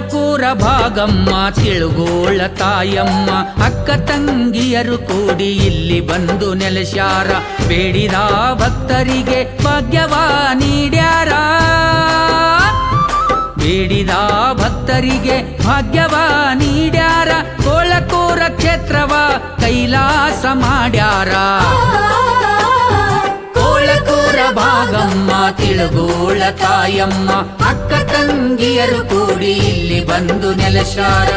ಭಾಗಮ್ಮ, ತಿಳುಗೋಳ ತಾಯಮ್ಮ, ಅಕ್ಕ ತಂಗಿಯರು ಕೂಡಿ ಇಲ್ಲಿ ಬಂದು ನೆಲೆಸ್ಯಾರ. ಬೇಡಿದ ಭಕ್ತರಿಗೆ ಭಾಗ್ಯವ ನೀಡ್ಯಾರ. ಬೇಡಿದ ಭಕ್ತರಿಗೆ ಭಾಗ್ಯವ ನೀಡ್ಯಾರ. ಕೋಳಕೂರ ಕ್ಷೇತ್ರವ ಕೈಲಾಸ ಮಾಡ್ಯಾರ. ಭಾಗಮ್ಮ ತಿಳುಗೋಳ ತಾಯಮ್ಮ ಅಕ್ಕ ತಂಗಿಯರು ಕೂಡಿ ಇಲ್ಲಿ ಬಂದು ನೆಲೆಸಾರ.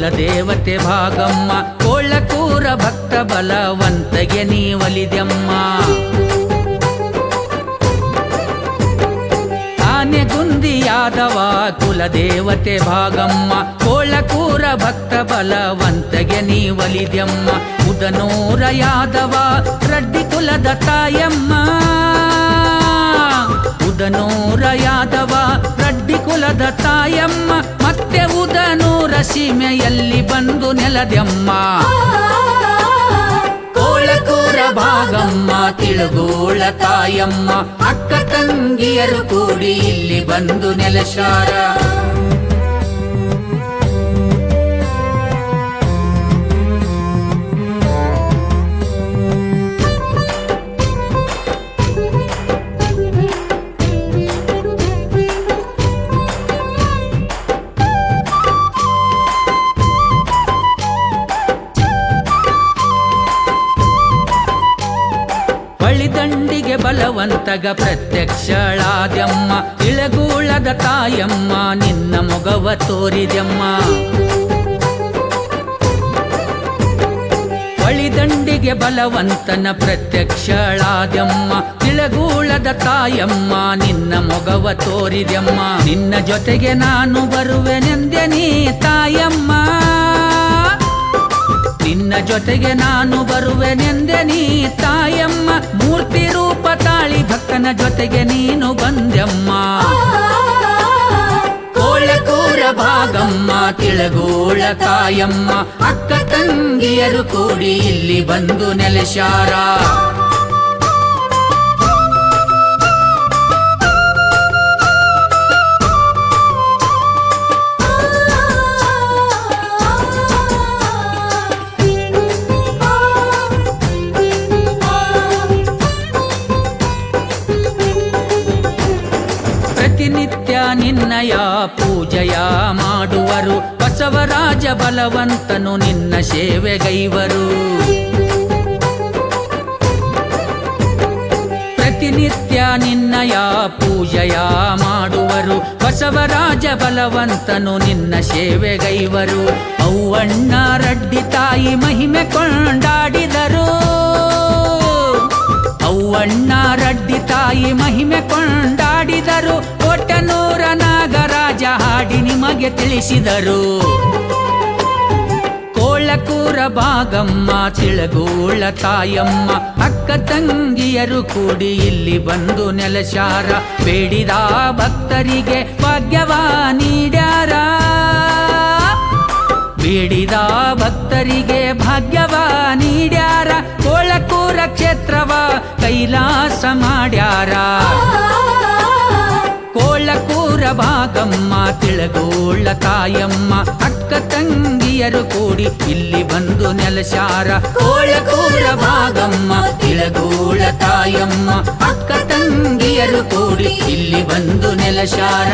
ಕುಲದೇವತೆ ಭಾಗಮ್ಮ ಕೋಳಕೂರ ಭಕ್ತ ಬಲವಂತಗೆ ನೀವಲಿದೆಮ್ಮ. ಆನೆಗುಂದಿಯಾದವ ಕುಲದೇವತೆ ಭಾಗಮ್ಮ ಕೋಳಕೂರ ಭಕ್ತ ಬಲವಂತಗೆ ನೀವಲಿದೆಮ್ಮ. ಉದನೂರ ಯಾದವ ರಡ್ಡಿ ಕುಲದ ತಾಯಮ್ಮ. ಉದನೂರ ಯಾದವ ರಡ್ಡಿ ಕುಲದ ತಾಯಮ್ಮ. ಮತ್ತೆ ಉದನೂರ ಸೀಮೆಯಲ್ಲಿ ಬಂದು ನೆಲದೆಮ್ಮ. ಕೋಳಕೋರ ಭಾಗಮ್ಮ ತಿಳುಗೋಳ ತಾಯಮ್ಮ. ಅಕ್ಕ ತಂಗಿಯರು ಕೂಡಿ ಇಲ್ಲಿ ಬಂದು ನೆಲೆಸಾರ ಬಳಿದಂಡಿಗೆ ಬಲವಂತಗ ಪ್ರತ್ಯಕ್ಷಳಾದ್ಯಮ್ಮ. ಇಳಗೂಳದ ತಾಯಮ್ಮ, ನಿನ್ನ ಮೊಗವ ತೋರಿದೆಮ್ಮ ಬಳಿದಂಡಿಗೆ ಬಲವಂತನ ಪ್ರತ್ಯಕ್ಷಳಾದ್ಯಮ್ಮ. ತಿಳಗೂಳದ ತಾಯಮ್ಮ, ನಿನ್ನ ಮೊಗವ ತೋರಿದೆಮ್ಮ ನಿನ್ನ ಜೊತೆಗೆ ನಾನು ಬರುವೆನೆಂದೆ ನೀ ತಾಯಮ್ಮ. ನಿನ್ನ ಜೊತೆಗೆ ನಾನು ಬರುವೆನೆಂದೆ ನೀ ತಾಯಮ್ಮ. ಮೂರ್ತಿ ರೂಪ ತಾಳಿ ಭಕ್ತನ ಜೊತೆಗೆ ನೀನು ಬಂದೆಮ್ಮ. ಕೋಳಕೂರ ಭಾಗಮ್ಮ, ತಿಳಗೋಳ ತಾಯಮ್ಮ. ಅಕ್ಕ ತಂಗಿಯರು ಕೂಡಿ ಇಲ್ಲಿ ಬಂದು ನೆಲೆಸಾರ ಪ್ರತಿನಿತ್ಯ ನಿನ್ನಯ ಪೂಜೆಯ ಮಾಡುವರು. ಬಸವರಾಜ ಬಲವಂತನು ನಿನ್ನ ಸೇವೆಗೈವರು. ಪ್ರತಿನಿತ್ಯ ನಿನ್ನಯ ಪೂಜೆಯ ಮಾಡುವರು. ಬಸವರಾಜ ಬಲವಂತನು ನಿನ್ನ ಸೇವೆಗೈವರು. ಅವ್ವಣ್ಣ ರಡ್ಡಿ ತಾಯಿ ಮಹಿಮೆ ಕೊಂಡಾಡಿದರು. ಅವ್ವಣ್ಣ ರಡ್ಡಿ ತಾಯಿ ಮಹಿಮೆ ಕೊಂಡಾಡಿದರು. ಒಟ್ಟನೂರ ನಾಗರಾಜ ಹಾಡಿ ನಿಮಗೆ ತಿಳಿಸಿದರು. ಕೋಳಕೂರ ಭಾಗಮ್ಮ ತಿಳಗೋಳ ತಾಯಮ್ಮ, ಅಕ್ಕ ತಂಗಿಯರು ಕೂಡಿ ಇಲ್ಲಿ ಬಂದು ನೆಲಸಾರ. ಬೇಡಿದ ಭಕ್ತರಿಗೆ ಭಾಗ್ಯವ ನೀಡ್ಯಾರ. ಬೇಡಿದ ಭಕ್ತರಿಗೆ ಭಾಗ್ಯವ ನೀಡ್ಯಾರ. ಭಾಗಮ್ಮ ಕಾಯಮ್ಮ ಅಕ್ಕ ತಂಗಿಯರು ಕೂಡಿ ಇಲ್ಲಿ ಬಂದು ನೆಲೆಸಾರ. ಕೋಳಕೂರ ಭಾಗಮ್ಮ, ತಿಳಗೋಳ ತಾಯಮ್ಮ, ಅಕ್ಕ ತಂಗಿಯರು ಕೂಡಿ ಇಲ್ಲಿ ಬಂದು ನೆಲೆಸಾರ.